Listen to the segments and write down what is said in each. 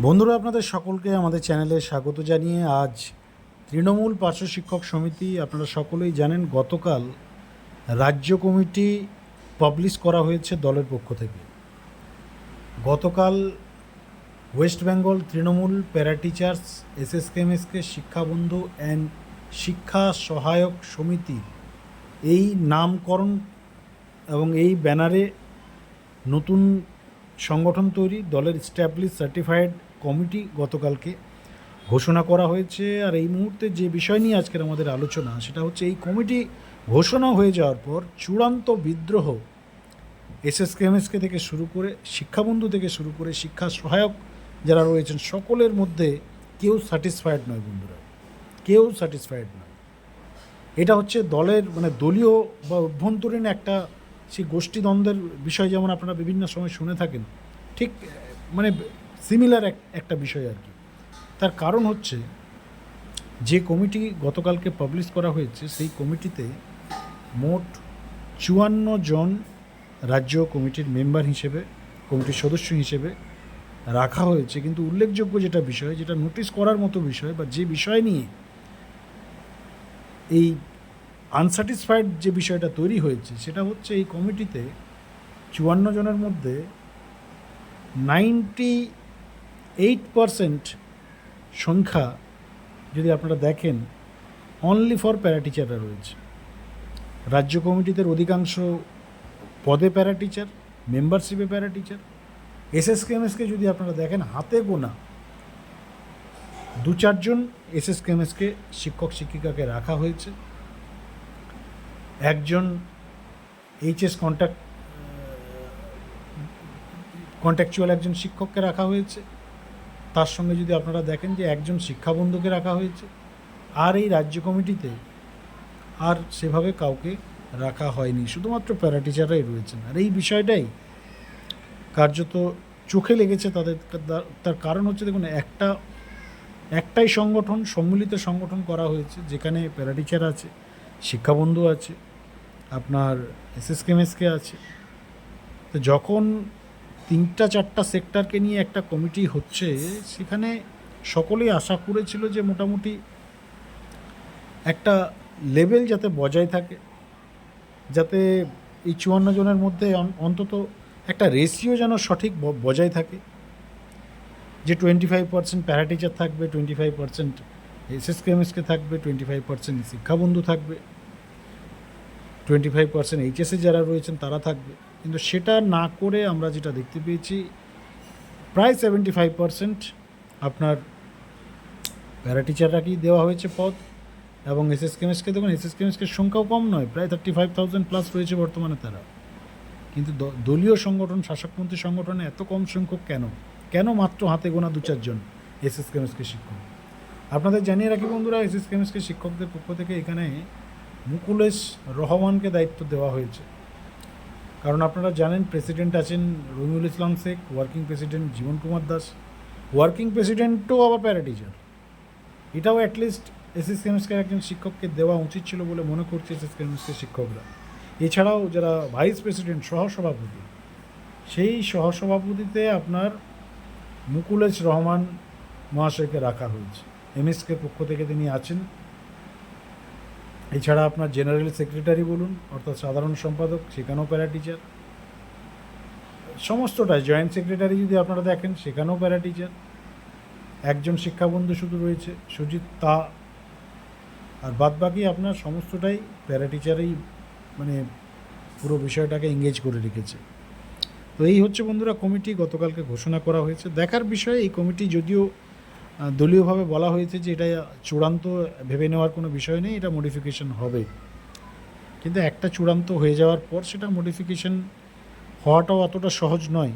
বন্ধুরা, আপনাদের সকলকে আমাদের চ্যানেলে স্বাগত জানিয়ে আজ তৃণমূল পার্শ্ব শিক্ষক সমিতি, আপনারা সকলেই জানেন, গতকাল রাজ্য কমিটি পাবলিশ করা হয়েছে দলের পক্ষ থেকে। গতকাল ওয়েস্ট বেঙ্গল তৃণমূল প্যারা টিচার্স এসএসকেএমএসকে শিক্ষাবন্ধু অ্যান্ড শিক্ষা সহায়ক সমিতি এই নামকরণ এবং এই ব্যানারে নতুন সংগঠন তৈরি, দলের স্ট্যাবলিশ সার্টিফাইড কমিটি গতকালকে ঘোষণা করা হয়েছে। আর এই মুহূর্তে যে বিষয় নিয়ে আজকের আমাদের আলোচনা, সেটা হচ্ছে এই কমিটি ঘোষণা হয়ে যাওয়ার পর চূড়ান্ত বিদ্রোহ এসএসকেএমএসকে থেকে শুরু করে, শিক্ষাবন্ধু থেকে শুরু করে শিক্ষা সহায়ক যারা রয়েছেন, সকলের মধ্যে কেউ স্যাটিসফাইড নয় বন্ধুরা। কেউ স্যাটিসফাইড নয়। এটা হচ্ছে দলের মানে দলীয় বা অভ্যন্তরীণ একটা সেই গোষ্ঠীদ্বন্দ্বের বিষয় যেমন আপনারা বিভিন্ন সময় শুনে থাকেন, ঠিক মানে সিমিলার একটা বিষয় আর কি। তার কারণ হচ্ছে, যে কমিটি গতকালকে পাবলিশ করা হয়েছে, সেই কমিটিতে মোট চুয়ান্ন জন রাজ্য কমিটির মেম্বার হিসেবে, কমিটির সদস্য হিসেবে রাখা হয়েছে। কিন্তু উল্লেখযোগ্য যেটা বিষয়, যেটা নোটিশ করার মতো বিষয় বা যে বিষয় নিয়ে এই আনস্যাটিসফাইড যে বিষয়টা তৈরি হয়েছে, সেটা হচ্ছে এই কমিটিতে চুয়ান্ন জনের মধ্যে নাইনটি এইট পারসেন্ট সংখ্যা যদি আপনারা দেখেন অনলি ফর প্যারা টিচাররা রয়েছে। রাজ্য কমিটিতে অধিকাংশ পদে প্যারা টিচার মেম্বারশিপে প্যারা টিচার এসএসকেএমএসকে যদি আপনারা দেখেন, হাতে গোনা দু চারজন এসএসকেএমএসকে শিক্ষক শিক্ষিকাকে রাখা হয়েছে। একজন এইচএস কন্ট্যাক্ট কন্ট্যাকচুয়াল একজন শিক্ষককে রাখা হয়েছে। তার সঙ্গে যদি আপনারা দেখেন যে একজন শিক্ষাবন্ধুকে রাখা হয়েছে, আর এই রাজ্য কমিটিতে আর সেভাবে কাউকে রাখা হয়নি। শুধুমাত্র প্যারা টিচাররাই রয়েছেন। আর এই বিষয়টাই কার্যত চোখে লেগেছে তাদের, তার কারণ হচ্ছে দেখুন, একটা, একটাই সংগঠন, সম্মিলিত সংগঠন করা হয়েছে, যেখানে প্যারা টিচার আছে, শিক্ষাবন্ধু আছে, আপনার এসএসকেএমএসকে আছে। তো যখন তিনটা চারটা সেক্টরকে নিয়ে একটা কমিটি হচ্ছে, সেখানে সকলেই আশা করেছিল যে মোটামুটি একটা লেভেল যাতে বজায় থাকে, যাতে এই চুয়ান্ন জনের মধ্যে অন্তত একটা রেশিও যেন সঠিক বজায় থাকে, যে twenty five percent para teacher থাকবে twenty five percent SSK MSK থাকবে টোয়েন্টি ফাইভ পার্সেন্ট শিক্ষাবন্ধু থাকবে টোয়েন্টি ফাইভ পার্সেন্ট এইচএসে যারা রয়েছেন তারা থাকবে। কিন্তু সেটা না করে আমরা যেটা দেখতে পেয়েছি, প্রায় সেভেন্টি ফাইভ পার্সেন্ট আপনার প্যারা টিচাররাকেই দেওয়া হয়েছে পদ এবং এসএস কেমিস্টকে দেখুন এসএস কেমিস্টের সংখ্যাও কম নয়, প্রায় থার্টি ফাইভ থাউজেন্ড প্লাস রয়েছে বর্তমানে তারা। কিন্তু দলীয় সংগঠন, শাসকপন্থী সংগঠনে এত কম সংখ্যক কেন? কেন মাত্র হাতে গোনা দু চারজন এসএস কেমিস্টকে শিক্ষক? আপনাদের জানিয়ে রাখি বন্ধুরা এসএস কেমিস্টকে শিক্ষকদের পক্ষ থেকে এখানে মুকুলেশ রহমানকে দায়িত্ব দেওয়া হয়েছে। কারণ আপনারা জানেন প্রেসিডেন্ট আছেন Rabiul Islam Sheikh working president Jibon Kumar Das. Working প্রেসিডেন্টও আবার প্যারা টিচার এটাও অ্যাটলিস্ট এসএস কেমিস্টকে একজন শিক্ষককে দেওয়া উচিত ছিল বলে মনে করছে এসএস কেমিস্ট্রির শিক্ষকরা। এছাড়াও যারা ভাইস প্রেসিডেন্ট সহসভাপতি, সেই সহসভাপতিতে আপনার মুকুলেশ রহমান মহাশয়কে রাখা হয়েছে। এমএসকে পক্ষ থেকে তিনি আছেন। এছাড়া আপনার জেনারেল সেক্রেটারি বলুন, অর্থাৎ সাধারণ সম্পাদক, সেখানেও প্যারা টিচার সমস্তটাই জয়েন্ট সেক্রেটারি যদি আপনারা দেখেন, সেখানেও প্যারা টিচার একজন শিক্ষাবন্ধু শুধু রয়েছে, সুজিত তা। আর বাদবাকি আপনার সমস্তটাই প্যারা টিচারেই মানে পুরো বিষয়টাকে এঙ্গেজ করে রেখেছে। তো এই হচ্ছে বন্ধুরা, কমিটি গতকালকে ঘোষণা করা হয়েছে। দেখার বিষয়ে এই কমিটি যদিও দলীয়ভাবে বলা হয়েছে যে এটা চূড়ান্ত, ভেবে নেওয়ার কোনো বিষয় নেই, এটা মডিফিকেশন হবে। কিন্তু একটা চূড়ান্ত হয়ে যাওয়ার পর সেটা মডিফিকেশন হওয়াটাও অতটা সহজ নয়।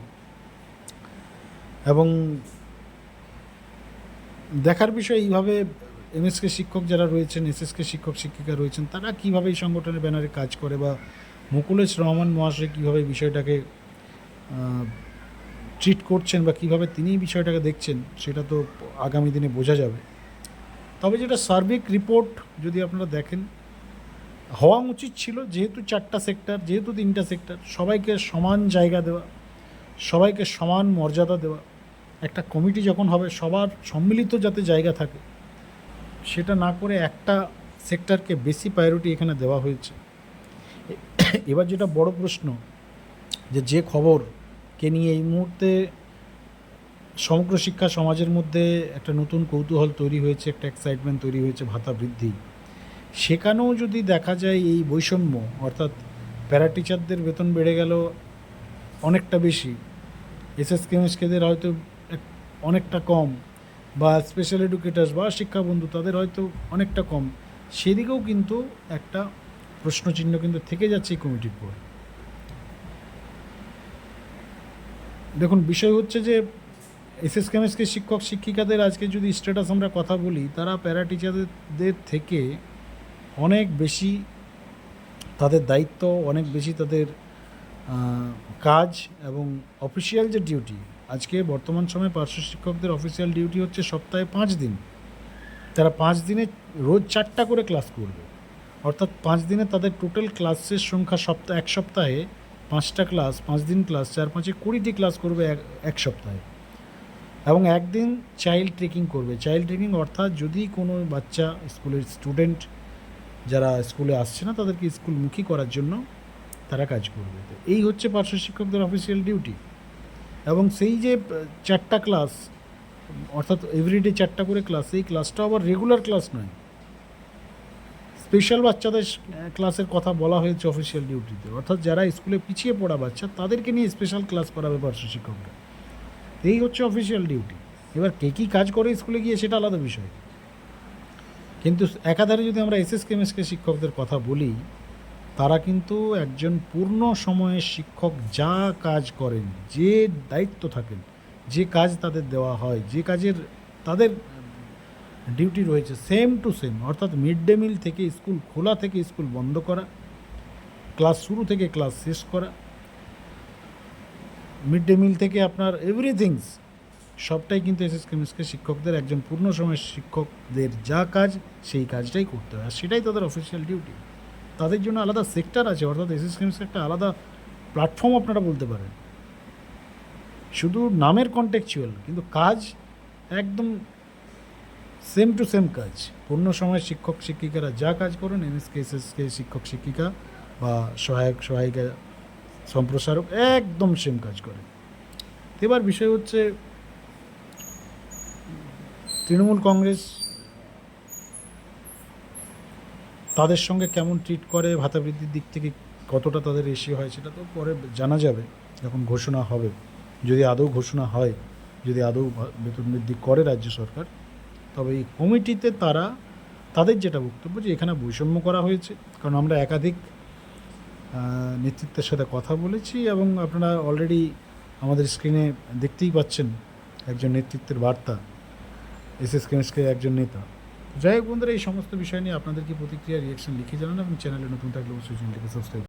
এবং দেখার বিষয় এইভাবে এমএসকে শিক্ষক যারা রয়েছেন এসএসকে শিক্ষক শিক্ষিকা রয়েছেন, তারা কীভাবে এই সংগঠনের ব্যানারে কাজ করে বা মুকুলেশ রহমান মহাশয় কীভাবে বিষয়টাকে ট্রিট করছেন বা কীভাবে তিনি বিষয়টাকে দেখছেন, সেটা তো আগামী দিনে বোঝা যাবে। তবে যেটা সার্বিক রিপোর্ট যদি আপনারা দেখেন, হওয়া উচিত ছিল যেহেতু চারটা সেক্টর যেহেতু তিনটা সেক্টর সবাইকে সমান জায়গা দেওয়া, সবাইকে সমান মর্যাদা দেওয়া। একটা কমিটি যখন হবে, সবার সম্মিলিত যাতে জায়গা থাকে, সেটা না করে একটা সেক্টরকে বেশি প্রায়োরিটি এখানে দেওয়া হয়েছে। এবার যেটা বড় প্রশ্ন, যে যে খবরকে নিয়ে এই মুহূর্তে সমগ্র শিক্ষা সমাজের মধ্যে একটা নতুন কৌতূহল তৈরি হয়েছে, একটা এক্সাইটমেন্ট তৈরি হয়েছে, ভাতা বৃদ্ধি। সেখানেও যদি দেখা যায় এই বৈষম্য, অর্থাৎ প্যারা টিচারদের বেতন বেড়ে গেল অনেকটা বেশি এসএস কেমিস্টদের হয়তো অনেকটা কম বা স্পেশাল এডুকেটার্স বা শিক্ষাবন্ধু তাদের হয়তো অনেকটা কম, সেদিকেও কিন্তু একটা প্রশ্নচিহ্ন কিন্তু থেকে যাচ্ছে এই কমিটির পর দেখুন, বিষয় হচ্ছে যে এসএস কেমিস্ট্রি শিক্ষক শিক্ষিকাদের আজকে যদি স্ট্যাটাস আমরা কথা বলি, তারা প্যারা টিচারদের থেকে অনেক বেশি তাদের দায়িত্ব, অনেক বেশি তাদের কাজ এবং অফিসিয়াল যে ডিউটি আজকে বর্তমান সময়ে পার্শ্ব শিক্ষকদের অফিসিয়াল ডিউটি হচ্ছে সপ্তাহে পাঁচ দিন। তারা পাঁচ দিনে রোজ চারটা করে ক্লাস করবে। অর্থাৎ পাঁচ দিনে তাদের টোটাল ক্লাসের সংখ্যা সপ্তাহ, এক সপ্তাহে পাঁচটা ক্লাস, পাঁচ দিন ক্লাস, চার পাঁচে কুড়িটি ক্লাস করবে এক এক সপ্তাহে। এবং একদিন চাইল্ড ট্রেকিং করবে। চাইল্ড ট্রেকিং অর্থাৎ যদি কোনো বাচ্চা স্কুলের স্টুডেন্ট যারা স্কুলে আসছে না, তাদেরকে স্কুলমুখী করার জন্য তারা কাজ করবে। তো এই হচ্ছে পার্শ্ব শিক্ষকদের অফিসিয়াল ডিউটি এবং সেই যে চারটা ক্লাস, অর্থাৎ এভরিডে চারটা করে ক্লাস, এই ক্লাসটা আবার রেগুলার ক্লাস নয়। স্পেশাল বাচ্চাদের ক্লাসের কথা বলা হয়েছে অফিসিয়াল ডিউটিতে অর্থাৎ যারা স্কুলে পিছিয়ে পড়া বাচ্চা, তাদেরকে নিয়ে স্পেশাল ক্লাস করাবে পার্শ্ব শিক্ষকরা। এই হচ্ছে অফিসিয়াল ডিউটি এবার কে কী কাজ করে স্কুলে গিয়ে সেটা আলাদা বিষয়। কিন্তু একাধারে যদি আমরা এস এস কেমিস্ট্রি শিক্ষকদের কথা বলি, তারা কিন্তু একজন পূর্ণ সময়ের শিক্ষক যা কাজ করেন, যে দায়িত্ব থাকেন, যে কাজ তাদের দেওয়া হয়, যে কাজের তাদের ডিউটি রয়েছে সেম টু সেম, অর্থাৎ মিড ডে মিল থেকে স্কুল খোলা থেকে স্কুল বন্ধ করা, ক্লাস শুরু থেকে ক্লাস শেষ করা, মিড ডে মিল থেকে আপনার এভরিথিংস সবটাই কিন্তু এস এস কেমিস্ট্রি শিক্ষকদের, একজন পূর্ণ সময়ের শিক্ষকদের যা কাজ, সেই কাজটাই করতে হয়। আর সেটাই তাদের অফিসিয়াল ডিউটি তাদের জন্য আলাদা সেক্টর আছে, অর্থাৎ এস এস কেমিস্ট্রি একটা আলাদা প্ল্যাটফর্ম আপনারা বলতে পারেন। শুধু নামের কন্টেকচুয়াল কিন্তু কাজ একদম সেম টু সেম কাজ। পূর্ণ সময় শিক্ষক, শিক্ষিকারা যা কাজ করেন এমএসকে এসএসকে শিক্ষক, শিক্ষিকা বা সহায়ক, সহায়িকা, সম্প্রসারক, একদম সেম কাজ করে। এবার বিষয় হচ্ছে, তৃণমূল কংগ্রেস তাদের সঙ্গে কেমন ট্রিট করে ভাতা বৃদ্ধির দিক থেকে কতটা তাদের এসি হয় সেটা তো পরে জানা যাবে, যখন ঘোষণা হবে। যদি আদৌ ঘোষণা হয়, যদি আদৌ বেতন বৃদ্ধি করে রাজ্য সরকার তবে এই কমিটিতে তারা, তাদের যেটা বক্তব্য যে এখানে বৈষম্য করা হয়েছে, কারণ আমরা একাধিক নেতৃত্বের সাথে কথা বলেছি এবং আপনারা অলরেডি আমাদের স্ক্রিনে দেখতেই পাচ্ছেন একজন নেতৃত্বের বার্তা, এস এস কেমিস্ট্রি একজন নেতা। যাই হোক বন্ধুরা, এই সমস্ত বিষয় নিয়ে আপনাদের কি প্রতিক্রিয়া রিয়াকশন লিখে জানান এবং চ্যানেলে নতুন থাকলে অবশ্যই চ্যানেলটিকে সাবস্ক্রাইব